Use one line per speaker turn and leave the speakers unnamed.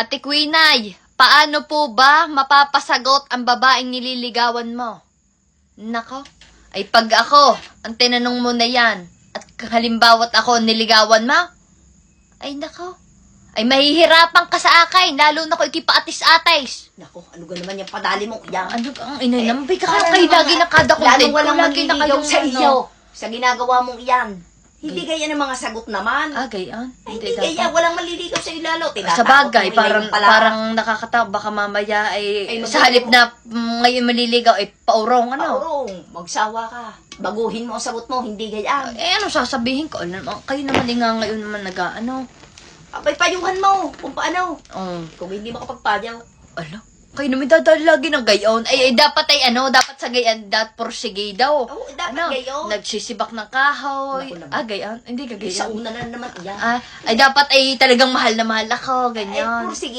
Ate Quinay, paano po ba mapapasagot ang babaeng nililigawan mo? Nako, ay pag ako, ang tinanong mo na yan, at halimbawa't ako niligawan mo, ay nako, ay mahihirapan ka sa akin, lalo na ko ikipaatis-atis.
Nako, ano ga naman yung padali mo, kuya?
Ano ka, ang inay naman, bay ka kayo lagi
nga-
nakada content
Lalong walang
ko, lagi na kayong
sa
ano.
iyo. Sa ginagawa mong iyan. Hindi gaya ng mga sagot naman.
Ah, gayan?
Ay,
Hindi
gaya, walang maliligaw sa lalo.
Sa
Tinatakot
bagay, parang, parang nakakatawa, baka mamaya ay,
Ay,
sa halip na mm, ngayon maliligaw, ay paurong, ano?
Paurong, magsawa ka. Baguhin mo ang sagot mo, hindi gayaan.
Eh, ano sasabihin ko? Alam mo, kayo naman din nga ngayon naman nag ano?
Abay, payuhan mo kung paano.
Oh,
Kung hindi makapagpayaw.
ala. Kayo naman dadali lagi ng gayon. Ay, ay, dapat ay ano, dapat sa gayan, dat porsige daw.
Oo, dapat
ano,
gayon.
Nagsisibak ng kahoy.
Naku naman.
Ah, gayon. Hindi ka
Sa
gayon.
una na naman iyan.
Ah, ay dapat ay talagang mahal na mahal ako, ganyan.
Ay, sige.